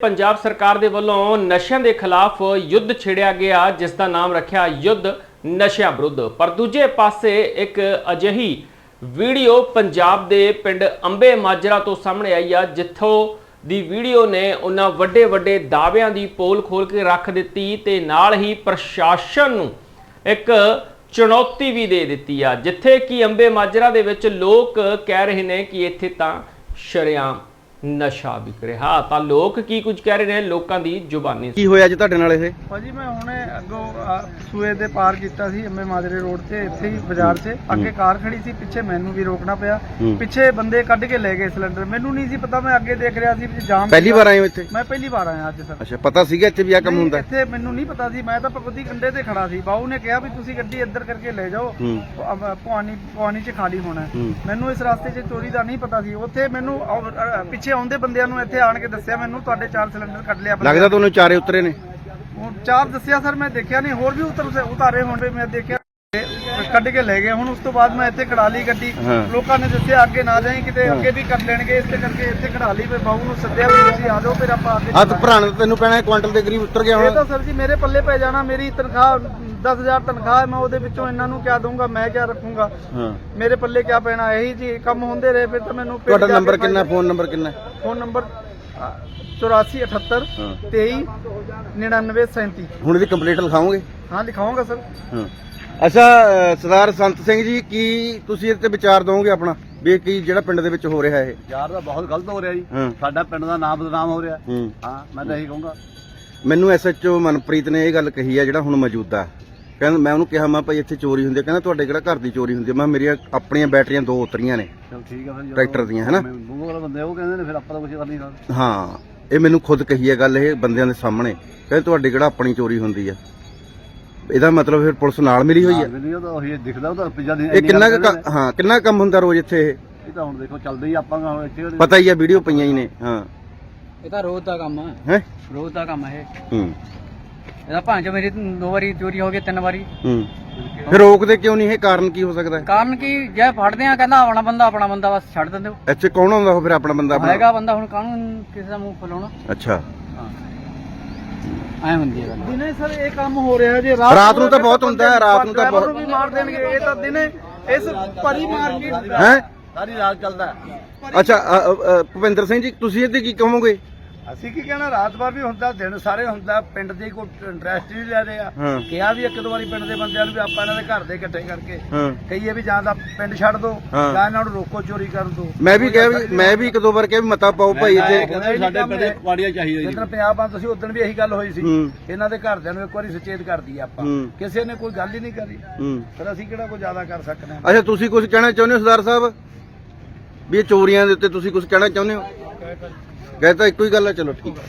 ਪੰਜਾਬ ਸਰਕਾਰ ਦੇ ਵੱਲੋਂ ਨਸ਼ਿਆਂ ਦੇ ਖਿਲਾਫ ਯੁੱਧ ਛੇੜਿਆ ਗਿਆ, ਜਿਸ ਦਾ ਨਾਮ ਰੱਖਿਆ ਯੁੱਧ ਨਸ਼ਿਆਂ ਵਿਰੁੱਧ। ਪਰ ਦੂਜੇ ਪਾਸੇ ਇੱਕ ਅਜਿਹੀ ਵੀਡੀਓ ਪੰਜਾਬ ਦੇ ਪਿੰਡ ਅੰਬੇ ਮਾਜਰਾ ਤੋਂ ਸਾਹਮਣੇ ਆਈ ਆ, ਜਿੱਥੋਂ ਦੀ ਵੀਡੀਓ ਨੇ ਉਹਨਾਂ ਵੱਡੇ ਵੱਡੇ ਦਾਅਵਿਆਂ ਦੀ ਪੋਲ ਖੋਲ ਕੇ ਰੱਖ ਦਿੱਤੀ ਤੇ ਨਾਲ ਹੀ ਪ੍ਰਸ਼ਾਸਨ ਨੂੰ ਇੱਕ ਚੁਣੌਤੀ ਵੀ ਦੇ ਦਿੱਤੀ ਆ, ਜਿੱਥੇ ਕਿ ਅੰਬੇ ਮਾਜਰਾ ਦੇ ਵਿੱਚ ਲੋਕ ਕਹਿ ਰਹੇ ਨੇ ਕਿ ਇੱਥੇ ਤਾਂ ਸ਼ਰੇਆਮ ਨਸ਼ਾ ਵਿਕ ਰਿਹਾ। ਤਾਂ ਲੋਕ ਕੀ ਕੁਝ ਕਹਿ ਰਹੇ ਨੇ? ਲੋਕਾਂ ਦੀ ਜ਼ੁਬਾਨੀ। ਕੀ ਹੋਇਆ ਜੀ ਤੁਹਾਡੇ ਨਾਲ ਇਹ? ਭਾਜੀ ਮੈਂ ਹੁਣੇ ਅੱਗੋਂ ਸੂਏ ਦੇ ਪਾਰ ਕੀਤਾ ਸੀ ਐਮਏ ਮਾਜਰੇ ਰੋਡ ਤੇ ਇੱਥੇ ਹੀ ਬਾਜ਼ਾਰ 'ਚ ਅੱਗੇ ਕਾਰ ਖੜੀ ਸੀ ਪਿੱਛੇ ਮੈਨੂੰ ਵੀ ਰੋਕਣਾ ਪਿਆ। ਹੂੰ। ਪਿੱਛੇ ਬੰਦੇ ਕੱਢ ਕੇ ਲੈ ਗਏ ਸਿਲੰਡਰ। ਮੈਨੂੰ ਨਹੀਂ ਸੀ ਪਤਾ ਮੈਂ ਅੱਗੇ ਦੇਖ ਰਿਹਾ ਸੀ ਵੀ ਜਾਮ ਪਹਿਲੀ। ਵਾਰ ਆਏ ਹੋ ਇੱਥੇ? ਮੈਂ ਪਹਿਲੀ ਵਾਰ ਆਇਆ ਅੱਜ ਸਰ। ਅੱਛਾ ਪਤਾ ਸੀਗਾ ਇੱਥੇ ਵੀ ਆ ਕੰਮ ਨਹੀਂ, ਹੁੰਦਾ? ਇੱਥੇ ਮੈਨੂੰ ਨਹੀਂ ਪਤਾ ਸੀ। ਮੈਂ ਤਾਂ ਭਗਵਤੀ ਕੰਡੇ ਤੇ ਖੜਾ ਸੀ। ਬਾਊ ਨੇ ਕਿਹਾ ਵੀ ਤੁਸੀਂ ਗੱਡੀ ਇੱਧਰ ਕਰਕੇ ਲੈ ਜਾਓ। ਹੂੰ। ਭਵਾਨੀ ਭਵਾਨੀ 'ਚ ਖਾਲੀ ਹੋਣਾ। ਹੈ। ਹੂੰ ਮੈਨੂੰ ਇਸ ਰਸਤੇ 'ਚ ਚੋਰੀ ਦਾ ਨਹੀਂ ਪਤਾ ਸੀ। ਉੱਥੇ ਮੈਨੂੰ ਅ, ਪਿੱਛੇ ਆਉਂਦੇ ਬੰਦਿਆਂ ਨੂੰ ਇੱਥੇ ਆਣ ਕੇ ਦੱਸਿਆ ਮੈਨੂੰ ਤੁਹਾਡੇ ਚਾਰ ਸਿਲੰਡਰ ਕੱਢ ਲਿਆ ਲੱਗਦਾ ਤੁਹਾਨੂੰ ਚਾਰੇ ਉਤਰੇ ਨੇ। ਹੁਣ ਚਾਰ ਦੱਸਿਆ ਸਰ ਮੈਂ ਦੇਖਿਆ ਨਹੀਂ ਹੋਰ ਵੀ ਉਤਰ ਉਤਾਰੇ ਹੋਣ ਵੀ ਮੈਂ ਦੇਖਿਆ ਕੱਢ ਕੇ ਲੈ ਗਏ। ਹੁਣ ਉਸ ਤੋਂ ਬਾਅਦ ਮੈਂ ਇੱਥੇ ਖੜਾ ਲਈ ਗੱਡੀ। ਹਾਂ। ਲੋਕਾਂ ਨੇ ਦੱਸਿਆ ਅੱਗੇ ਨਾ ਜਾਈਂ ਕਿਤੇ ਅੱਗੇ ਵੀ ਕਰ ਲੈਣਗੇ। ਇਸ ਕਰਕੇ ਇੱਥੇ ਖੜਾ ਲਈ। ਫਿਰ ਬਾਹੂ ਨੂੰ ਸੱਦਿਆ ਵੀ ਤੁਸੀਂ ਆ ਜਾਓ ਫਿਰ ਆਪਾਂ ਅੱਗੇ ਹੱਥ ਭਰਾਣ ਤੈਨੂੰ ਪੈਣਾ ਕੁਆਂਟਲ ਦੇ ਕਰੀਬ ਉਤਰ ਗਿਆ ਇਹ ਹੁਣ। ਤਾਂ ਸਰ ਜੀ ਮੇਰੇ ਪੱਲੇ ਪੈ ਜਾਣਾ। ਮੇਰੀ ਤਨਖਾਹ 10000 ਤਨਖਾਹ ਹੈ ਮੈਂ ਉਹਦੇ ਵਿੱਚੋਂ ਇਹਨਾਂ ਨੂੰ ਕਿਆ ਦਊਂਗਾ ਮੈਂ ਕਿਆ ਰੱਖੂੰਗਾ। ਹਾਂ। ਮੇਰੇ ਪੱਲੇ ਕਿਆ ਪੈਣਾ? ਇਹੀ ਜੀ ਕੰਮ ਹੁੰਦੇ ਰਹੇ। ਫਿਰ ਤਾਂ ਮੈਨੂੰ ਤੁਹਾਡਾ ਨੰਬਰ ਕਿੰਨਾ? ਫੋਨ ਨੰਬਰ ਕਿੰਨਾ? ਫੋਨ ਨੰਬਰ 8478 ਹਾਂ। 23 99 37 ਹੁਣ ਇਹਦੀ ਕੰਪਲੀਟ ਲਿਖਾਓਗੇ? ਹਾਂ ਲਿਖਾਉਂਗਾ ਸਰ। ਹਾਂ। ਅੱਛਾ ਅ, ਸਰਦਾਰ ਸੰਤ ਸਿੰਘ ਜੀ ਕੀ ਤੁਸੀਂ ਇਹਦੇ ਤੇ ਵਿਚਾਰ ਦੋਗੇ ਆਪਣਾ ਵੀ ਇਹ ਕੀ ਜਿਹੜਾ ਪਿੰਡ ਦੇ ਵਿੱਚ ਹੋ ਰਿਹਾ ਇਹ? ਯਾਰ ਦਾ ਬਹੁਤ ਗਲਤ ਹੋ ਰਿਹਾ ਜੀ। ਹਾਂ। ਸਾਡਾ ਪਿੰਡ ਦਾ ਨਾਮ ਬਦਨਾਮ ਹੋ ਰਿਹਾ। ਹੂੰ। ਹਾਂ ਮੈਂ ਤਾਂ ਇਹੀ ਕਹੂੰਗਾ। ਮੈਨੂੰ ਐਸਐਚਓ ਮਨਪ੍ਰੀਤ ਨੇ ਇਹ ਗੱਲ ਕਹੀ ਆ ਜਿਹੜਾ ਹੁਣ ਮੌਜੂਦਾ ਕਹਿੰਦਾ ਮੈਂ ਉਹਨੂੰ ਕਿਹਾ ਮੈਂ ਭਾਈ ਇੱਥੇ ਚੋਰੀ ਹੁੰਦੀ ਆ। ਕਹਿੰਦਾ ਤੁਹਾਡੇ ਕਿਹੜਾ ਘਰ ਦੀ ਚੋਰੀ ਹੁੰਦੀ ਆ? ਮੈਂ ਕਿਹਾ ਮੇਰੀਆਂ ਆਪਣੀਆਂ ਬੈਟਰੀਆਂ ਦੋ ਉਤਰੀਆਂ ਨੇ। ਚਲ ਠੀਕ ਆ ਫਿਰ ਜਦੋਂ ਟਰੈਕਟਰ ਦੀਆਂ ਵਾਲੇ ਬੰਦੇ ਉਹ ਕਹਿੰਦੇ ਨੇ ਫਿਰ ਆਪਾਂ ਤਾਂ ਕੁਝ ਕਰ ਨਹੀਂ ਸਕਦੇ ਹਾਂ ਇਹ ਮੈਨੂੰ ਖੁਦ ਕਹੀ ਹੈ ਗੱਲ ਇਹ ਬੰਦਿਆਂ ਦੇ ਸਾਹਮਣੇ। ਕਹਿੰਦੇ ਤੁਹਾਡੇ ਕਿਹੜਾ ਆਪਣੀ ਚੋਰੀ ਹੁੰਦੀ ਆ? ਇਹਦਾ ਮਤਲਬ ਫਿਰ ਪੁਲਿਸ ਨਾਲ ਮਿਲੀ ਹੋਈ ਹੈ? ਵੀਡੀਓ ਤਾਂ ਉਹੀ ਦਿਖਦਾ ਉਹ ਤਾਂ ਪਿੱਛਾ ਦੀ ਇਹ ਕਿੰਨਾ ਕੁ ਕ- ਹਾਂ ਕਿੰਨਾ ਕੰਮ ਹੁੰਦਾ ਰੋਜ਼ ਇੱਥੇ ਇਹ? ਇਹ ਤਾਂ ਹੁਣ ਦੇਖੋ ਚੱਲਦੇ ਹੀ ਆਪਾਂ ਹੁਣ ਇੱਥੇ ਪਤਾ ਹੀ ਆ ਵੀਡੀਓ ਪਈਆਂ ਹੀ ਨੇ ਹਾਂ। ਇਹ ਤਾਂ ਰੋਜ਼ ਦਾ ਕੰਮ ਹੈ ਹੈ? ਰੋਜ਼ ਦਾ ਕੰਮ ਹੈ ਹੂੰ। ਇਹ ਇਹਦਾ ਭਾਂਜ ਮੇਰੀ ਦੋ ਵਾਰੀ ਚੋਰੀ ਹੋ ਗਈ ਤਿੰਨ ਵਾਰੀ। ਹੂੰ। ਫਿਰ ਰੋਕਦੇ ਕਿਉਂ ਨਹੀਂ? ਇਹ ਕਾਰਨ ਕੀ ਹੋ ਸਕਦਾ? ਹੈ ਕਾਰਨ ਕੀ? ਜੇ ਫੜਦੇ ਆ ਕਹਿੰਦਾ ਆਪਣਾ ਬੰਦਾ ਆਪਣਾ ਬੰਦਾ ਬਸ ਛੱਡ ਦਿੰਦੇ ਹੋ। ਇੱਥੇ ਕੌਣ ਆਉਂਦਾ ਫਿਰ ਆਪਣਾ ਬੰਦਾ ਆਪਣਾ? ਹੈਗਾ ਬੰਦਾ ਹੁਣ ਕਾਹਨੂੰ ਕਿਸੇ ਦਾ ਮੂੰਹ ਖੋਲਣਾ ਅੱਛਾ। ਐ ਹੁੰਦੀ ਹੈ ਗੱਲ। ਦਿਨੇ ਸਰ ਇਹ ਕੰਮ ਹੋ ਰਿਹਾ ਜੇ ਰਾਤ ਨੂੰ ਤਾਂ ਬਹੁਤ ਹੁੰਦਾ ਹੈ, ਰਾਤ ਨੂੰ ਤਾਂ ਬਹੁਤ- ਵੀ ਮਾਰ ਦੇਣਗੇ ਇਹ ਤਾਂ ਦਿਨੇ ਇਸ ਪਰੀ ਮਾਰਕੀਟ ਹੈ? ਸਾਰੀ ਰਾਤ ਚੱਲਦਾ ਹੈ। ਅੱਛਾ ਭੁਪਿੰਦਰ ਸਿੰਘ ਜੀ ਤੁਸੀਂ ਇਹਦੇ ਕੀ ਕਹੋਗੇ? ਅਸੀਂ ਕੀ ਕਹਿਣਾ ਰਾਤ ਭਰ ਵੀ ਹੁੰਦਾ ਦਿਨ ਸਾਰੇ ਹੁੰਦਾ ਪਿੰਡ ਦੇ ਕੋਈ ਇੰਟਰਸਟ ਨਹੀਂ ਲੈ ਰਹੇ ਹਾਂ। ਕਿਹਾ ਵੀ ਇੱਕ ਦੋ ਵਾਰੀ ਪਿੰਡ ਦੇ ਬੰਦਿਆਂ ਨੂੰ ਵੀ ਆਪਾਂ ਇਹਨਾਂ ਦੇ ਘਰ ਦੇ ਇਕੱਠੇ ਕਰਕੇ ਹਾਂ। ਕਹੀਏ ਵੀ ਜਾਂ ਤਾਂ ਪਿੰਡ ਛੱਡ ਦੋ ਹਾਂ। ਜਾਂ ਇਹਨਾਂ ਨੂੰ ਰੋਕੋ ਚੋਰੀ ਕਰਨ ਦੋ। ਮੈਂ ਵੀ ਕਿਹਾ ਵੀ ਮੈਂ ਵੀ ਇੱਕ ਦੋ ਵਾਰ ਕਿਹਾ ਵੀ ਮਤਾ ਪਾਓ ਭਾਈ ਇੱਥੇ। ਸਾਡੇ ਪਿੰਡ ਕੁਆੜੀਆਂ ਚਾਹੀਦੀਆਂ ਜਿੱਦਣ ਪੰਜਾਬ ਆ ਤੁਸੀਂ ਉਦੋਂ ਵੀ ਇਹੀ ਗੱਲ ਹੋਈ ਸੀ। ਹੂੰ। ਇਹਨਾਂ ਦੇ ਘਰਦਿਆਂ ਨੂੰ ਇੱਕ ਵਾਰੀ ਸੁਚੇਤ ਕਰ ਦਈਏ ਆਪਾਂ। ਹੂੰ। ਕਿਸੇ ਨੇ ਕੋਈ ਗੱਲ ਹੀ ਨਹੀਂ ਕਰੀ। ਹੂੰ। ਫਿਰ ਅਸੀਂ ਕਿਹੜਾ ਕੋਈ ਜ਼ਿਆਦਾ ਕਰ ਸਕਦੇ ਹਾਂ? ਅੱਛਾ ਤੁਸੀਂ ਕੁਝ ਕਹਿਣਾ ਚਾਹੁੰਦੇ ਹੋ ਸਰਦਾਰ ਸਾਹਿਬ? ਵੀ ਇਹ ਚੋਰੀਆਂ ਦੇ ਉੱਤੇ ਤੁਸੀਂ ਕੁਝ ਕਹਿਣਾ ਚਾਹੁੰਦੇ ਹੋ? ਕਹੇ ਤਾਂ ਇੱਕੋ ਹੀ ਗੱਲ ਹੈ ਚਲੋ ਠੀਕ ਹੈ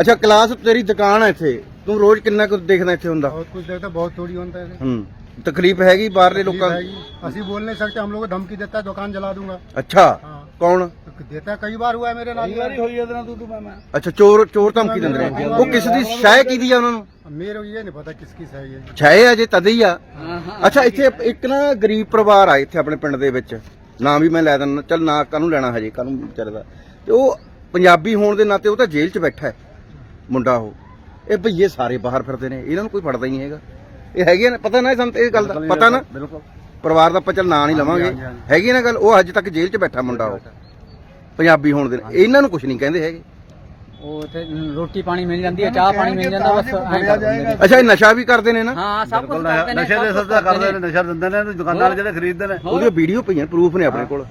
ਅੱਛਾ ਕਲਾਸ ਤੇਰੀ ਦੁਕਾਨ ਹੈ ਇੱਥੇ ਤੂੰ ਰੋਜ਼ ਕਿੰਨਾ ਕੁ ਦੇਖਦਾ ਇੱਥੇ ਹੁੰਦਾ बहुत कुछ देखते बहुत चोरी होता है ਹੂੰ ਤਕਲੀਫ ਹੈਗੀ ਬਾਹਰਲੇ ਲੋਕਾਂ असि बोल नहीं सकते हम लोग को धमकी देता है दुकान जला दूंगा ਅੱਛਾ हाँ ਕੌਣ तो देता है कई बार हुआ है मेरे ਕਈ ਵਾਰੀ नाल ਹੋਈ ਇਹਦੇ ਨਾਲ ਤੂੰ ਤੂੰ ਮੈਂ ਮੈਂ ਅੱਛਾ ਚੋਰ ਚੋਰ ਧਮਕੀ ਦਿੰਦੇ ਨੇ ਉਹ ਕਿਸ ਦੀ ਸ਼ਾਇ ਕੀਤੀ ਆ ਉਹਨਾਂ ਨੂੰ मेरे को ये नहीं पता किसकी सही है ਛਾਏ ਆ ਜੇ ਤਦ ਹੀ ਆ ਹਾਂ ਹਾਂ ਅੱਛਾ ਇੱਥੇ ਇੱਕ ਨਾ ਗਰੀਬ ਪਰਿਵਾਰ ਆ ਇੱਥੇ ਆਪਣੇ ਪਿੰਡ ਦੇ ਵਿੱਚ ਨਾਂ ਵੀ ਮੈਂ ਲੈ ਦਿੰਦਾ ਚੱਲ ਨਾ ਕਾਹਨੂੰ ਲੈਣਾ ਹਜੇ ਕਾਹਨੂੰ ਵਿਚਾਰੇ ਦਾ ਤੇ ਉਹ ਪੰਜਾਬੀ ਹੋਣ ਦੇ ਨਾਤੇ ਉਹ ਤਾਂ ਜੇਲ੍ਹ 'ਚ ਬੈਠਾ ਹੈ ਮੁੰਡਾ ਉਹ। ਇਹ ਭਈਏ ਸਾਰੇ ਬਾਹਰ ਫਿਰਦੇ ਨੇ ਇਹਨਾਂ ਨੂੰ ਕੋਈ ਫੜਦਾ ਹੀ ਨਹੀਂ ਹੈਗਾ। ਇਹ ਹੈਗੇ ਨਾ ਪਤਾ ਨਾ ਸੰਤ ਇਹ ਗੱਲ ਦਾ ਪਤਾ ਨਾ? ਬਿਲਕੁਲ। ਪਰਿਵਾਰ ਦਾ ਆਪਾਂ ਚੱਲ ਨਾਂ ਨਹੀਂ ਲਵਾਂਗੇ। ਹੈਗੀ ਨਾ ਗੱਲ ਉਹ ਅੱਜ ਤੱਕ ਜੇਲ੍ਹ 'ਚ ਬੈਠਾ ਮੁੰਡਾ ਉਹ। ਪੰਜਾਬੀ ਹੋਣ ਦੇ ਇਹਨਾਂ ਨੂੰ ਕੁਝ ਨਹੀਂ ਕਹਿੰਦੇ ਹੈਗੇ। ਉਹ ਤੇ ਰੋਟੀ ਪਾਣੀ ਮਿਲ ਜਾਂਦੀ ਹੈ ਚਾਹ ਪਾਣੀ ਮਿਲ ਜਾਂਦਾ ਬਸ। ਅੱਛਾ ਇਹ ਨਸ਼ਾ ਵੀ ਕਰਦੇ ਨੇ ਨਾ? ਹਾਂ ਸਭ ਕੁਝ ਕਰਦੇ ਨੇ ਨਸ਼ੇ ਦੇ ਸੱਦਾ ਕਰਦੇ ਨੇ ਨਸ਼ਾ ਦਿੰਦੇ ਨੇ ਦੁਕਾਨਾਂ ਵਾਲੇ ਜਿਹੜੇ ਖਰੀਦਦੇ ਨੇ। ਉਹਦੀਆਂ ਵੀਡੀਓ ਪਈਆਂ ਪ੍ਰੂਫ ਨੇ ਆਪਣੇ ਕੋਲ।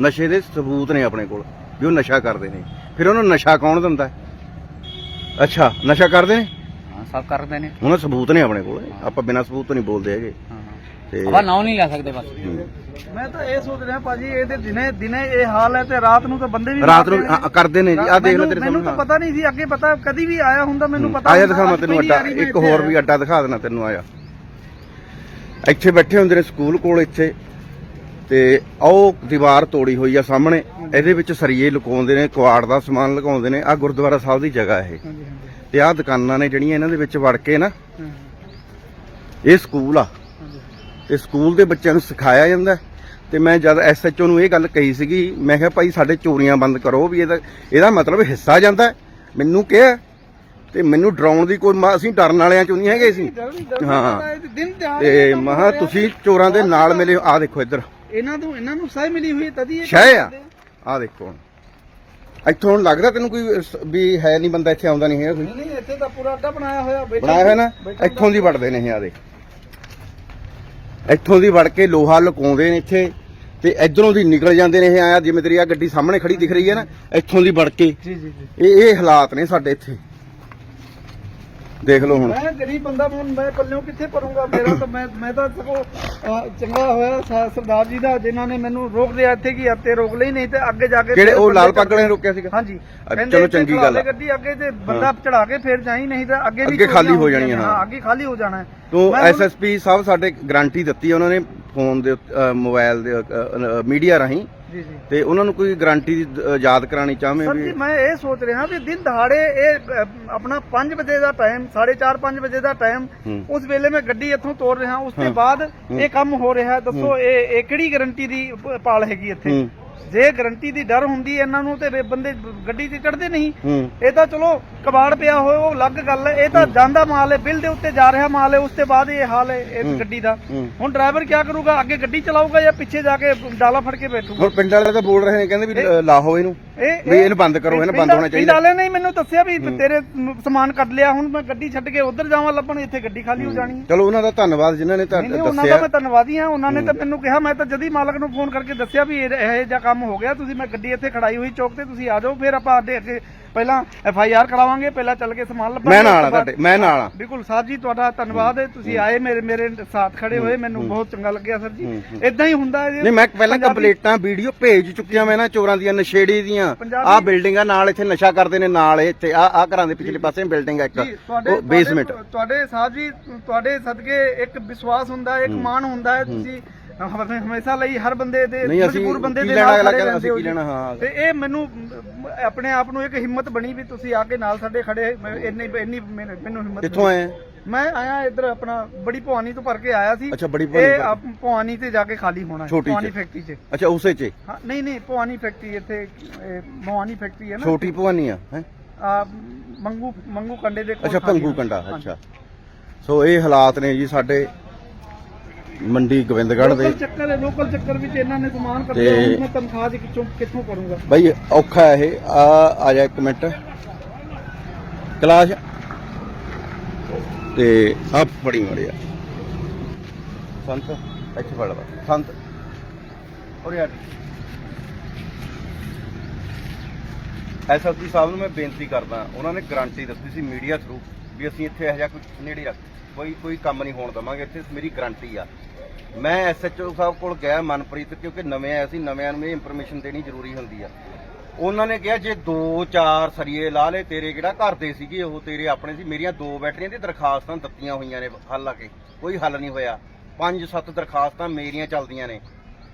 ਨਸ਼ੇ ਦੇ ਸਬੂਤ ਨੇ ਆਪਣੇ ਕੋਲ। ਵੀ ਉਹ ਨਸ਼ਾ ਕਰਦੇ ਨੇ। ਫਿਰ ਉਹਨਾਂ ਨੂੰ ਨਸ਼ਾ ਕੌਣ ਦਿੰਦਾ? ਹੈ? ਅੱਛਾ ਨਸ਼ਾ ਕਰਦੇ ਨੇ? ਹਾਂ ਸਭ ਕਰਦੇ ਨੇ। ਉਹਨਾਂ ਸਬੂਤ ਨੇ ਆਪਣੇ ਕੋਲ। ਆਪਾਂ ਬਿਨਾਂ ਸਬੂਤ ਤੋਂ ਨਹੀਂ ਬੋਲਦੇ ਹੈਗੇ। ਹਾਂ ਤੇ ਆਪਾਂ ਨਾਮ ਨਹੀਂ ਲੈ ਸਕਦੇ ਬਸ। ਮੈਂ ਤਾਂ ਇਹ ਸੋਚ ਰਿਹਾ ਭਾਜੀ ਇਹਦੇ ਦਿਨੇ ਦਿਨੇ ਇਹ ਹਾਲ ਹੈ ਤੇ ਰਾਤ ਨੂੰ ਤਾਂ ਬੰਦੇ ਵੀ ਰਾਤ ਨੂੰ ਕਰਦੇ ਨੇ ਜੀ। ਆ ਦੇਖ ਲੈ ਮੈਨੂੰ- ਤੇਰੇ ਮੈਨੂੰ ਤਾਂ ਸਾਹਮਣੇ ਪਤਾ ਨਹੀਂ ਸੀ ਅੱਗੇ ਪਤਾ ਕਦੀ ਵੀ ਆਇਆ ਹੁੰਦਾ ਮੈਨੂੰ ਪਤਾ ਆਇਆ ਦਿਖਾਵਾਂ ਅੱਜ ਤੈਨੂੰ ਅੱਡਾ। ਮੈਂ ਇੱਕ ਹੋਰ। ਵੀ ਅੱਡਾ ਦਿਖਾ ਦੇਣਾ ਤੈਨੂੰ ਆਇਆ। ਇੱਥੇ ਬੈਠੇ ਹੁੰਦੇ ਨੇ ਸਕੂਲ ਕੋਲ ਇੱਥੇ। ਤੇ ਉਹ ਦੀਵਾਰ ਤੋੜੀ ਹੋਈ ਆ ਸਾਹਮਣੇ। ਇਹਦੇ ਵਿੱਚ ਸਰੀਏ ਲੁਕਾਉਂਦੇ ਨੇ ਕੁਆੜ ਦਾ ਸਮਾਨ ਲਗਾਉਂਦੇ ਨੇ। ਆ ਗੁਰਦੁਆਰਾ ਸਾਹਿਬ ਦੀ ਜਗ੍ਹਾ ਇਹ। ਤੇ ਆਹ ਦੁਕਾਨਾਂ ਨੇ ਜਿਹੜੀਆਂ ਇਹਨਾਂ ਦੇ ਵਿੱਚ ਵੜ ਕੇ ਨਾ ਇਹ ਸਕੂਲ ਆ। ਤੇ ਸਕੂਲ ਦੇ ਬੱਚਿਆਂ ਨੂੰ ਸਿਖਾਇਆ ਜਾਂਦਾ। ਤੇ ਮੈਂ ਜਦ ਐਸਐਚਓ ਨੂੰ ਇਹ ਗੱਲ ਕਹੀ ਸੀਗੀ ਮੈਂ ਕਿਹਾ ਭਾਈ ਸਾਡੇ ਚੋਰੀਆਂ ਬੰਦ ਕਰੋ ਵੀ ਇਹਦਾ ਇਹਦਾ ਮਤਲਬ ਹਿੱਸਾ ਜਾਂਦਾ। ਮੈਨੂੰ ਕਿਹਾ ਤੇ ਮੈਨੂੰ ਡਰਾਉਣ ਦੀ ਕੋਈ ਅਸੀਂ ਡਰਨ ਵਾਲਿਆਂ ਚੋਂ ਨਹੀਂ ਹੈਗੇ ਸੀ ਹਾਂ। ਤੇ ਮਹਾ। ਤੁਸੀਂ ਚੋਰਾਂ ਦੇ ਨਾਲ ਮਿਲੇ ਆ ਦੇਖੋ ਇੱਧਰ। ਇਹਨਾਂ ਨੂੰ ਇਹਨਾਂ ਨੂੰ ਸਹਿ ਮਿਲੀ ਹੋਈ ਹੈ, ਤਦੀ ਇਹ ਸ਼ਹਿ ਆ। ਕਰਦੇ ਆ। ਦੇਖੋ ਹੁਣ। ਇੱਥੋਂ ਹੁਣ ਲੱਗਦਾ ਤੈਨੂੰ ਕੋਈ ਸ- ਵੀ ਹੈ ਨਹੀਂ ਬੰਦਾ ਇੱਥੇ ਆਉਂਦਾ ਨਹੀਂ ਹੈ ਕੋਈ। ਨਹੀਂ ਨਹੀਂ ਇੱਥੇ ਤਾਂ ਪੂਰਾ ਅੱਡਾ ਬਣਾਇਆ ਹੋਇਆ ਬੈਠਣ ਬਣਾਇਆ ਹੋਇਆ ਨਾ? ਬੈਠਣ ਇੱਥੋਂ ਦੀ ਵੜਦੇ ਨੇ ਇਹ ਆ ਦੇ ਇੱਥੋਂ ਦੀ ਵੜ ਕੇ ਲੋਹਾ ਲੁਕਾਉਂਦੇ ਨੇ ਇੱਥੇ ਤੇ ਇਧਰੋਂ ਦੀ ਨਿਕਲ ਜਾਂਦੇ ਨੇ ਇਹ ਆਇਆ ਜਿਵੇਂ ਤੇਰੀ ਆ ਗੱਡੀ ਸਾਹਮਣੇ ਖੜੀ ਦਿਖ ਰਹੀ ਹੈ ਨਾ ਇੱਥੋਂ ਦੀ ਵੜ ਕੇ। ਜੀ ਜੀ ਜੀ। ਇਹ ਇਹ ਹਾਲਾਤ ਨੇ ਸਾਡੇ ਇੱਥੇ। ਦੇਖ ਲਓ ਹੁਣ। ਮੈਂ ਗਰੀਬ ਬੰਦਾ ਹੁਣ ਮੈਂ ਪੱਲਿਓਂ ਕਿੱਥੇ ਭਰੂੰਗਾ? ਮੇਰਾ ਤਾਂ ਮੈਂ ਮੈਂ ਤਾਂ ਸਗੋਂ ਚੰਗਾ ਹੋਇਆ ਸ- ਸਰਦਾਰ ਜੀ ਦਾ ਜਿਨ੍ਹਾਂ ਨੇ ਮੈਨੂੰ ਰੋਕ ਲਿਆ ਇੱਥੇ ਕੀ ਹੱਤੇ ਰੋਕ ਲਈ ਨਹੀਂ ਤੇ ਅੱਗੇ ਜਾ ਕੇ ਕਿਹੜੇ ਉਹ ਲਾਲ ਪੱਗ ਵਾਲੇ ਨੇ ਰੋਕਿਆ ਸੀਗਾ? ਹਾਂਜੀ। ਕਹਿੰਦੇ ਚਲੋ ਇੱਥੇ ਚੰਗੀ ਗੱਲ ਆ। ਗੱਡੀ ਅੱਗੇ ਤੇ ਬੰਦਾ ਚੜਾ ਕੇ ਫੇਰ ਜਾਈ ਨਹੀਂ ਤਾਂ ਅੱਗੇ ਵੀ ਅੱਗੇ ਖਾਲੀ ਹੋ ਜਾਣੀ ਹੁੰਦੀਆਂ, ਹੈ, ਹਾਂ। ਅੱਗੇ ਖਾਲੀ ਹੋ ਜਾਣਾ। ਹੈ ਤੋਂ ਮੈਂ ਹੁਣ- ਐਸਐਸਪੀ ਸਾਹਿਬ ਸਾਡੇ ਗਾਰੰਟੀ ਦਿੱਤੀ ਹੈ ਉਹਨਾਂ ਨੇ ਫੋਨ ਦੇ ਉੱਤੇ, ਅ, ਮੋਬਾਈਲ ਦੇ ਮੀਡੀਆ ਰਾਹੀਂ। ਜੀ ਜੀ ਤੇ ਉਹਨਾਂ ਨੂੰ ਕੋਈ ਗਾਰੰਟੀ ਦੀ ਅ, ਯਾਦ ਕਰਾਣੀ ਚਾਹਵੇਂ ਸਰ ਵੀ ਜੀ ਮੈਂ ਇਹ ਸੋਚ ਰਿਹਾ ਵੀ ਦਿਨ ਦਹਾੜੇ ਇਹ ਅ, ਆਪਣਾ 5 ਵਜੇ ਦਾ ਟਾਈਮ 4:30 5 ਵਜੇ ਦਾ ਟਾਈਮ ਹੂੰ। ਉਸ ਵੇਲੇ ਮੈਂ ਗੱਡੀ ਇੱਥੋਂ ਤੋੜ ਰਿਹਾ ਉਸ ਤੋਂ। ਬਾਅਦ ਇਹ ਕੰਮ ਹੋ ਰਿਹਾ। ਦੱਸੋ ਇਹ ਇਹ ਕਿਹੜੀ ਗਾਰੰਟੀ ਦੀ ਪ- ਪਾਲ ਹੈਗੀ ਇੱਥੇ ਹੂੰ ਜੇ ਗਾਰੰਟੀ ਦੀ ਡਰ ਹੁੰਦੀ ਇਹਨਾਂ ਨੂੰ ਤੇ ਬੰਦੇ ਗੱਡੀ ਤੇ ਚੜਦੇ ਨਹੀਂ ਇਹ ਤਾਂ ਚਲੋ ਕਬਾੜ ਪਿਆ ਹੋਇਆ ਉਹ ਅਲੱਗ ਗੱਲ ਹੈ। ਇਹ ਤਾਂ ਜਾਂਦਾ ਮਾਲ ਹੈ ਬਿੱਲ ਦੇ ਉੱਤੇ ਜਾ ਰਿਹਾ ਮਾਲ ਹੈ ਉਸ ਤੋਂ ਬਾਅਦ ਇਹ ਹਾਲ ਹੈ ਇਸ। ਗੱਡੀ ਦਾ। ਹੁਣ ਡਰਾਈਵਰ ਕੀ ਕਰੂਗਾ ਅੱਗੇ ਗੱਡੀ ਚਲਾਊਗਾ ਜਾਂ ਪਿੱਛੇ ਜਾ ਕੇ ਡਾਲਾ ਫੜ ਕੇ ਬੈਠੂਗਾ? ਹੁਣ ਪਿੰਡ ਵਾਲੇ ਤਾਂ ਬੋਲ ਰਹੇ ਨੇ ਕਹਿੰਦੇ ਵੀ ਲਾਹੋ ਇਹਨੂੰ ਇਹ ਵੀ ਇਹਨੂੰ ਬੰਦ ਕਰੋ, ਇਹਨੂੰ ਬੰਦ ਹੋਣਾ ਚਾਹੀਦਾ। ਪਿੰਡ ਵਾਲੇ ਨੇ ਹੀ ਮੈਨੂੰ ਦੱਸਿਆ ਵੀ ਤੇਰੇ ਸਮਾਨ ਕੱਢ ਲਿਆ ਹੁਣ ਮੈਂ ਗੱਡੀ ਛੱਡ ਕੇ ਉਧਰ ਜਾਵਾਂ ਲੱਭਣ ਇੱਥੇ ਗੱਡੀ ਖਾਲੀ ਹੋ ਜਾਣੀ ਹੈ। ਚਲੋ ਉਹਨਾਂ ਦਾ ਧੰਨਵਾਦ ਜਿਨ੍ਹਾਂ ਨੇ ਨਹੀਂ ਨਹੀਂ ਤੁਹਾਨੂੰ ਉਹਨਾਂ ਦਾ ਮੈਂ ਦੱਸਿਆ ਧੰਨਵਾਦੀ ਹਾਂ ਉਹਨਾਂ ਨੇ ਤਾਂ ਮੈਨੂੰ ਕਿਹਾ ਮੈਂ ਤਾਂ ਜਦੀ ਮਾਲਕ ਨੂੰ ਫੋਨ ਕਰਕੇ ਦੱਸਿਆ ਵੀ ਇਹ ਇਹ ਜਿਹਾ ਕੰਮ ਹੋ ਗਿਆ ਤੁਸੀਂ ਮੈਂ ਗੱਡੀ ਇੱਥੇ ਖੜਾਈ ਹੋਈ ਚੌਕ ਤੇ ਤੁਸੀਂ ਆ ਜਾਓ ਫਿਰ ਆਪਾਂ ਅੱਗੇ ਪਹਿਲਾਂ ਐਫ ਆਈ ਆਰ ਕਰਾਵਾਂਗੇ ਪਹਿਲਾਂ ਚੱਲ ਕੇ ਸਮਾਨ ਲੱਭਾਂਗੇ ਮੈਂ ਨਾਲ ਆ ਤੁਹਾਡੇ ਮੈਂ ਨਾਲ ਆ। ਬਿਲਕੁਲ ਸਾਹਿਬ ਜੀ ਤੁਹਾਡਾ ਧੰਨਵਾਦ ਹੈ ਤੁਸੀਂ ਆਏ ਮੇਰੇ ਮੇਰੇ ਸਾਥ ਖੜੇ ਹੋਏ ਮੈਨੂੰ ਬਹੁਤ ਚੰਗਾ ਲੱਗਿਆ ਸਰ ਜੀ। ਇਦਾਂ ਹੀ। ਹੁੰਦਾ ਹੈ। ਨਹੀਂ ਮੈਂ ਪਹਿਲਾਂ ਕੰਪਲੀਟਾਂ ਵੀਡੀਓ ਭੇਜ ਚੁੱਕੀਆਂ ਮੈਂ ਨਾ ਚੋਰਾਂ ਦੀਆਂ ਨਸ਼ੇੜੀ ਦੀਆਂ। ਆਹ ਬਿਲਡਿੰਗਾਂ ਨਾਲ ਇੱਥੇ ਨਸ਼ਾ ਕਰਦੇ ਨੇ ਨਾਲ ਇੱਥੇ ਆ ਆ ਘਰਾਂ ਦੇ ਪਿਛਲੇ ਪਾਸੇ ਬਿਲਡਿੰਗ ਆ ਇੱਕ। ਉਹ ਬੇਸਮੈਂਟ ਤੁਹਾਡੇ- ਸਾਹਿਬ ਜੀ ਤੁਹਾਡੇ ਸਦਕੇ ਇੱਕ ਵਿਸ਼ਵਾਸ ਹੁੰਦਾ ਹੈ। ਇੱਕ ਮਾਣ ਹੁੰਦਾ ਹੈ। ਤੁਸੀਂ ਹਮੇਸ਼ਾ ਲਈ ਹਰ ਬੰਦੇ ਦੇ ਨਹੀਂ, ਅਸੀਂ ਮਜਬੂਰ ਬੰਦੇ ਕੀ ਦੇ ਲੈਣਾ ਨਾਲ ਅਗਲਾ ਖੜੇ ਕਹਿੰਦਾ, ਰਹਿੰਦੇ ਅਸੀਂ ਹੋ ਕੀ ਜੀ। ਲੈਣਾ, ਹਾਂ। ਤੇ ਇਹ ਮੈਨੂੰ ਮ, ਆਪਣੇ ਆਪ ਨੂੰ ਇੱਕ ਹਿੰਮਤ ਬਣੀ ਵੀ ਤੁਸੀਂ ਆ ਕੇ ਨਾਲ ਸਾਡੇ ਖੜੇ ਮੈਂ ਇੰਨੀ ਇੰਨੀ ਮੈਨੂੰ ਮੈਨੂੰ ਹਿੰਮਤ ਕਿੱਥੋਂ ਮਿਲੀ। ਆਏ ਆ? ਮੈਂ ਆਇਆ ਇੱਧਰ ਆਪਣਾ ਬੜੀ ਭਵਾਨੀ ਤੋਂ ਭਰ ਕੇ ਆਇਆ ਸੀ ਅੱਛਾ, ਬੜੀ ਭਵਾਨੀ ਇਹ ਭਰ ਆਪ- ਭਵਾਨੀ ਤੇ ਜਾ ਕੇ ਖਾਲੀ ਹੋਣਾ ਹੈ ਛੋਟੀ ਭਵਾਨੀ ਚ। ਫੈਕਟਰੀ 'ਚ ਅੱਛਾ ਉਸੇ 'ਚ ਹਾਂ ਨਹੀਂ ਨਹੀਂ ਭਵਾਨੀ ਫੈਕਟਰੀ ਇੱਥੇ ਇਹ ਭਵਾਨੀ ਫੈਕਟਰੀ ਹੈ ਨਾ ਛੋਟੀ ਭਵਾਨੀ ਆ ਹੈ ਆ ਮੰਗੂ ਮੰਗੂ ਕੰਡੇ ਦੇ ਕੋਲ ਅੱਛਾ ਹੋਣਾ। ਕੰਡਾ। ਅੱਛਾ ਸੋ ਇਹ ਹਾਲਾਤ ਨੇ ਜੀ ਸਾਡੇ ਮੰਡੀ ਗੋਬਿੰਦਗੜ੍ਹ ਦੇ। ਲੋਕਲ ਚੱਕਰ ਹੈ ਲੋਕਲ ਚੱਕਰ ਵਿੱਚ ਇਹਨਾਂ ਨੇ ਸਮਾਨ ਤੇ- ਕੱਢਿਆ ਹੁਣ ਮੈਂ ਤਨਖਾਹ ਦੀ ਕਿੱਥੋਂ ਕਿੱਥੋਂ ਕਰੂੰਗਾ? ਬਾਈ ਔਖਾ ਹੈ ਇਹ। ਆ ਆ ਜਾ ਇੱਕ ਮਿੰਟ। ਕਲਾਸ਼। ਤੇ ਆ ਫੜੀ ਮੜਿਆ ਸੰਤ ਇੱਥੇ ਫੜ ਲਾ। ਸੰਤ। ਔਰ ਯਾਰ ਐਸਐਸਪੀ ਸਾਹਿਬ ਨੂੰ ਮੈਂ ਬੇਨਤੀ ਕਰਦਾ ਉਹਨਾਂ ਨੇ ਗਾਰੰਟੀ ਦਿੱਤੀ ਸੀ ਮੀਡੀਆ ਥਰੂ ਵੀ ਅਸੀਂ ਇੱਥੇ ਇਹੋ ਜਿਹਾ ਕੁਝ ਨੇੜੇ ਰੱਖ ਕੋਈ ਕੋਈ ਕੰਮ ਨਹੀਂ ਹੋਣ ਦਵਾਂਗੇ। ਇੱਥੇ ਮੇਰੀ ਗਾਰੰਟੀ ਆ। ਮੈਂ ਐਸਐਚਓ ਸਾਹਿਬ ਕੋਲ ਗਿਆ ਮਨਪ੍ਰੀਤ ਕਿਉਂਕਿ ਨਵੇਂ ਆਏ ਸੀ ਨਵਿਆਂ ਨੂੰ ਇਹ ਇਨਫੋਰਮੇਸ਼ਨ ਦੇਣੀ ਜ਼ਰੂਰੀ ਹੁੰਦੀ ਆ। ਉਹਨਾਂ ਨੇ ਕਿਹਾ ਜੇ 2-4 ਸਰੀਏ ਲਾ ਲੇ ਤੇਰੇ ਕਿਹੜਾ ਘਰ ਦੇ ਸੀਗੇ ਉਹ ਤੇਰੇ ਆਪਣੇ ਸੀ। ਮੇਰੀਆਂ ਦੋ ਬੈਟਰੀਆਂ ਦੀ ਦਰਖਾਸਤਾਂ ਦਿੱਤੀਆਂ ਹੋਈਆਂ ਨੇ ਹਾਲਾਂਕਿ ਕੋਈ ਹੱਲ ਨਹੀਂ ਹੋਇਆ। 5-7 ਦਰਖਾਸਤਾਂ ਮੇਰੀਆਂ ਚੱਲਦੀਆਂ ਨੇ।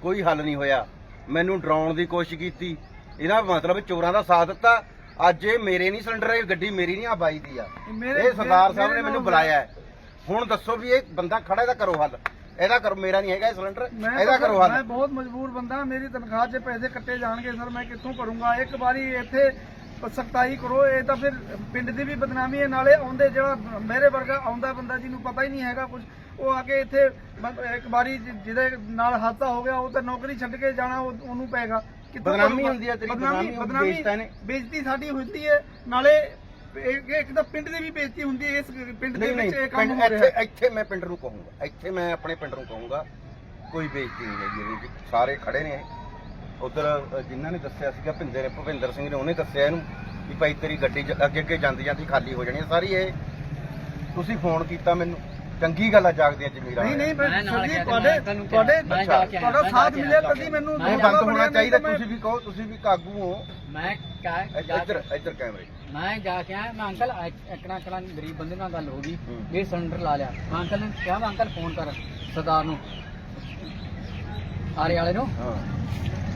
ਕੋਈ ਹੱਲ ਨਹੀਂ ਹੋਇਆ। ਮੈਨੂੰ ਡਰਾਉਣ ਦੀ ਕੋਸ਼ਿਸ਼ ਕੀਤੀ। ਇਹਦਾ ਮਤਲਬ ਚੋਰਾਂ ਦਾ ਸਾਥ ਦਿੱਤਾ। ਅੱਜ ਇਹ ਮੇਰੇ ਨਹੀਂ ਸਿਲੰਡਰ ਇਹ ਗੱਡੀ ਮੇਰੀ ਨਹੀਂ ਆ ਬਾਈ ਦੀ ਆ। ਇਹ ਸਰਦਾਰ ਸਾਹਿਬ ਨੇ ਮੈਨੂੰ ਬੁਲਾਇਆ। ਹੁਣ ਦੱਸੋ ਵੀ ਇਹ ਬੰਦਾ ਖੜਾ ਇਹਦਾ ਕਰੋ ਹੱਲ। ਇਹਦਾ ਕਰੋ ਮੇਰਾ ਨਹੀਂ ਹੈਗਾ ਇਹ ਸਿਲੰਡਰ ਇਹਦਾ ਕਰੋ ਮੈਂ ਬਹੁਤ ਮਜਬੂਰ ਬੰਦਾ ਮੇਰੀ ਤਨਖਾਹ 'ਚ ਪੈਸੇ ਕੱਟੇ ਜਾਣਗੇ ਸਰ ਮੈਂ ਕਿੱਥੋਂ ਕਰੂੰਗਾ ਇੱਕ ਵਾਰੀ ਇੱਥੇ ਸਖਤਾਈ ਕਰੋ ਇਹ ਤਾਂ ਫਿਰ ਪਿੰਡ ਦੀ ਵੀ ਬਦਨਾਮੀ ਹੈ ਨਾਲੇ ਆਉਂਦੇ ਜਿਹੜਾ ਮੇਰੇ ਵਰਗਾ ਆਉਂਦਾ ਬੰਦਾ ਜਿਹਨੂੰ ਪਤਾ ਹੀ ਨਹੀਂ ਹੈਗਾ ਕੁਝ ਉਹ ਆ ਕੇ ਇੱਥੇ ਇੱਕ ਵਾਰੀ ਜਿਹਦੇ ਨਾਲ ਹਾਦਸਾ ਹੋ ਗਿਆ ਉਹ ਤਾਂ ਨੌਕਰੀ ਛੱਡ ਕੇ ਜਾਣਾ ਉਹ- ਉਹਨੂੰ ਕਿੱਥੋਂ ਬਦਨਾਮੀ? ਹੁੰਦੀ ਹੈ ਤੇਰੀ, ਬਦਨਾਮੀ। ਬੇਇੱਜ਼ਤੀ ਸਾਡੀ ਹੁੰਦੀ ਹੈ ਨਾਲੇ ਇੱਕ ਇੱਕ ਤਾਂ ਪਿੰਡ ਦੀ ਵੀ ਬੇਇੱਜ਼ਤੀ ਹੁੰਦੀ ਹੈ ਇਸ ਪਿੰਡ ਦੇ ਨਹੀਂ ਨਹੀਂ ਵਿੱਚ ਇਹ ਕੰਮ ਪਿੰਡ ਹੋ ਰਿਹਾ ਇੱਥੇ ਇੱਥੇ ਮੈਂ ਪਿੰਡ ਨੂੰ ਕਹੂੰਗਾ ਇੱਥੇ ਮੈਂ ਆਪਣੇ ਪਿੰਡ ਨੂੰ ਕਹੂੰਗਾ ਕੋਈ ਬੇਇੱਜ਼ਤੀ ਨਹੀਂ ਹੈਗੀ ਇਹਦੇ। ਵਿੱਚ ਸਾਰੇ ਖੜੇ ਨੇ ਉਧਰ ਜਿਨ੍ਹਾਂ ਨੇ ਦੱਸਿਆ ਸੀਗਾ ਭਿੰਦਰ ਨੇ ਭੁਪਿੰਦਰ ਸਿੰਘ ਨੇ ਉਹਨੇ ਦੱਸਿਆ ਇਹਨੂੰ ਵੀ ਭਾਈ ਤੇਰੀ ਗੱਡੀ ਜ- ਅੱਗੇ ਅੱਗੇ ਜਾਂਦੀ ਜਾਂਦੀ ਖਾਲੀ ਹੋ ਜਾਣੀ ਹੈ ਸਾਰੀ ਇਹ। ਤੁਸੀਂ ਫੋਨ ਕੀਤਾ ਮੈਨੂੰ। ਚੰਗੀ ਗੱਲ ਆ ਜਾਗਦੀਆਂ ਜ਼ਮੀਰਾਂ ਨਹੀਂ ਨਹੀਂ ਮੈਂ ਮੈਂ ਸਰ ਜੀ ਤੁਹਾਡੇ ਮੈਂ ਤੁਹਾਡੇ ਮੈਂ ਤੁਹਾਡਾ ਮੈਂ ਸਾਥ ਮਿਲਿਆ। ਤਦੀ ਮੈਨੂੰ ਮੈਂ ਇਹ ਬੰਦ ਹੋਣਾ ਚਾਹੀਦਾ ਤੁਸੀਂ ਵੀ ਕਹੋ ਤੁਸੀਂ ਵੀ ਕਾਗੂ ਹੋ। ਮੈਂ ਇੱਧਰ ਇੱਧਰ ਕੈਮਰੇ। ਮੈਂ ਜਾ ਕੇ ਆਇਆ ਮੈਂ ਅੰਕਲ ਇਕਣਾ ਇਕਣਾ ਗਰੀਬ ਬੰਦੇ ਨਾਲ ਗੱਲ ਹੋ ਗਈ। ਇਹ ਸਿਲੰਡਰ ਲਾ ਲਿਆ। ਮੈਂ ਅੰਕਲ ਨੇ ਕਿਹਾ ਵਾ ਅੰਕਲ ਫੋਨ ਕਰ ਸਰਦਾਰ ਨੂੰ। ਆਰੇ ਵਾਲੇ ਨੂੰ। ਹਾਂ।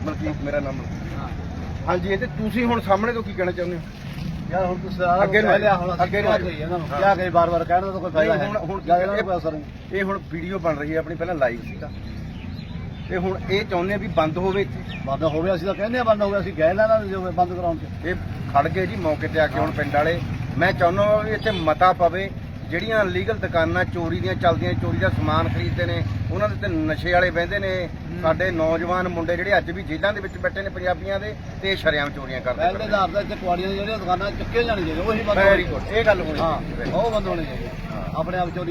ਮਲਕੀਤ ਮੇਰਾ ਨਾਮ। ਹਾਂ। ਹਾਂਜੀ ਇਹ ਤੇ ਤੁਸੀਂ ਹੁਣ ਸਾਹਮਣੇ ਤੋਂ ਕੀ ਕਹਿਣਾ ਚਾਹੁੰਦੇ ਹੋ? ਇਹ ਹੁਣ ਵੀਡੀਓ ਬਣ ਰਹੀ ਹੈ ਆਪਣੀ ਪਹਿਲਾਂ ਲਾਈਵ ਸੀਗਾ ਤੇ। ਹੁਣ ਇਹ ਚਾਹੁੰਦੇ ਆ ਵੀ ਬੰਦ ਹੋਵੇ ਬੰਦ ਹੋਵੇ ਅਸੀਂ ਤਾਂ ਕਹਿੰਦੇ ਆ ਬੰਦ ਹੋਵੇ ਅਸੀਂ ਗਏ ਬੰਦ ਕਰਾਉਣ ਇਹ ਖੜ ਗਏ ਜੀ ਮੌਕੇ ਤੇ ਆ ਕੇ ਹੁਣ ਪਿੰਡ ਵਾਲੇ। ਮੈਂ ਚਾਹੁੰਦਾ ਵੀ ਇੱਥੇ ਮਤਾ ਪਵੇ ਜਿਹੜੀਆਂ ਲੀਗਲ ਦੁਕਾਨਾਂ ਚੋਰੀ ਦੀਆਂ ਚੱਲਦੀਆਂ ਚੋਰੀ ਦਾ ਸਮਾਨ ਖਰੀਦਦੇ ਨੇ ਉਹਨਾਂ ਦੇ ਤੇ ਨਸ਼ੇ ਵਾਲੇ ਬਹਿੰਦੇ ਨੇ। ਸਾਡੇ ਨੌਜਵਾਨ ਮੁੰਡੇ ਜਿਹੜੇ ਅੱਜ ਵੀ ਜੇਲ੍ਹਾਂ ਦੇ ਵਿੱਚ ਬੈਠੇ ਨੇ ਪੰਜਾਬੀਆਂ ਦੇ ਤੇ ਸ਼ਰੇਆਮ ਚੋਰੀਆਂ ਕਰਦੇ ਪਹਿਲੇ ਆਧਾਰ ਤੇ ਇੱਥੇ ਕੁਆੜੀਆਂ ਜਿਹੜੀਆਂ ਦੁਕਾਨਾਂ ਚੱਕੇ ਜਾਣੀ ਚਾਹੀਦੀਆਂ ਉਹੀ ਬੰਦ ਵੈਰੀ ਗੁੱਡ ਇਹ ਗੱਲ ਹੋਣੀ ਹਾਂ। ਉਹ ਬੰਦ ਹੋਣੀ ਚਾਹੀਦੀ ਆਪਣੇ ਆਪ ਚੋਰੀ